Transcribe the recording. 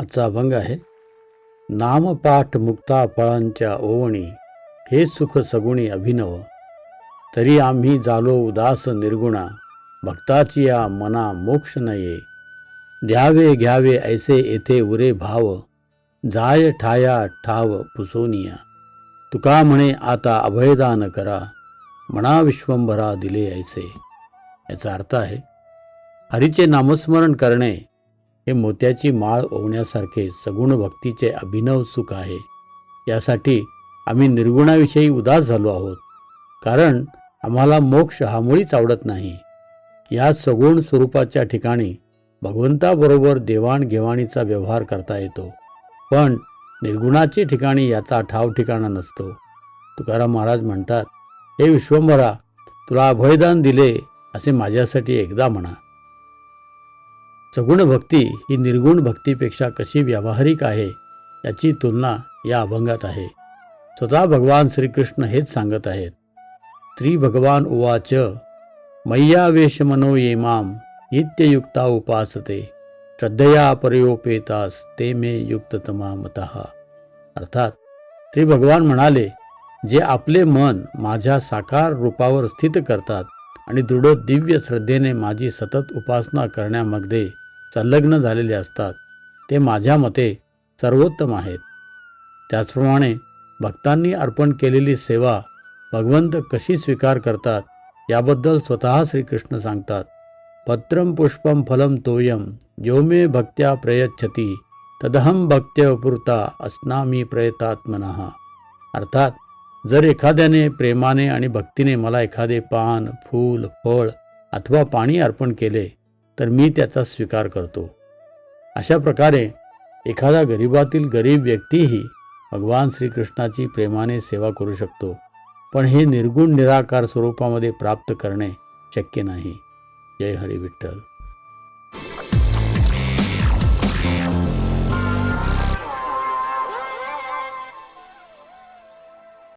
आजचा अभंग आहे. नामपाठ मुक्ता फळांच्या ओवणी हे सुख सगुणी अभिनव. तरी आम्ही झालो उदास निर्गुणा भक्ताची या मना मोक्ष नये. द्यावे घ्यावे ऐसे येथे उरे भाव जाय ठाया ठाव पुसोनिया. तुका म्हणे आता अभयदान करा म्हणा विश्वंभरा दिले ऐसे. याचा अर्थ आहे हरीचे नामस्मरण करणे हे मोत्याची माळ ओवण्यासारखे सगुण भक्तीचे अभिनव सुख आहे. यासाठी आम्ही निर्गुणाविषयी उदास झालो आहोत. कारण आम्हाला मोक्ष हा मुळीच आवडत नाही. या सगुण स्वरूपाच्या ठिकाणी भगवंताबरोबर देवाणघेवाणीचा व्यवहार करता येतो. पण निर्गुणाची ठिकाणी याचा ठाव ठिकाणा नसतो. तुकाराम महाराज म्हणतात हे विश्वंभरा तुला अभयदान दिले असे माझ्यासाठी एकदा म्हणा. सगुण भक्ती ही निर्गुण भक्तीपेक्षा कशी व्यावहारिक आहे याची तुलना या अभंगात आहे. स्वतः भगवान श्रीकृष्ण हेच सांगत आहेत. श्री भगवान उवाच मय्यावेश मनो येमाम नित्ययुक्ता उपासते श्रद्धया परयोपेतास ते मे युक्ततमा मतः। अर्थात श्री भगवान म्हणाले जे आपले मन माझ्या साकार रूपावर स्थित करतात आणि दृढ दिव्य श्रद्धेने माझी सतत उपासना करण्यामध्ये संलग्न झालेले असतात. ते माझ्या मते सर्वोत्तम आहेत. त्याचप्रमाणे भक्तांनी अर्पण केलेली सेवा भगवंत कशी स्वीकार करतात याबद्दल स्वतः श्रीकृष्ण सांगतात. पत्रम पुष्पम फलम तोयम यो मे भक्त्या प्रयच्छती तदहम भक्त्यपुरता अस्नामी प्रयतात्मनः. अर्थात जर एखाद्याने प्रेमाने आणि भक्तीने मला एखादे पान फूल फळ अथवा पाणी अर्पण केले तर मी त्याचा स्वीकार करतो. अशा प्रकारे एखादा गरिबातील गरीब व्यक्तीही भगवान श्रीकृष्णाची प्रेमाने सेवा करू शकतो पण हे निर्गुण निराकार स्वरूपामध्ये प्राप्त करणे शक्य नाही. जय हरी विठ्ठल.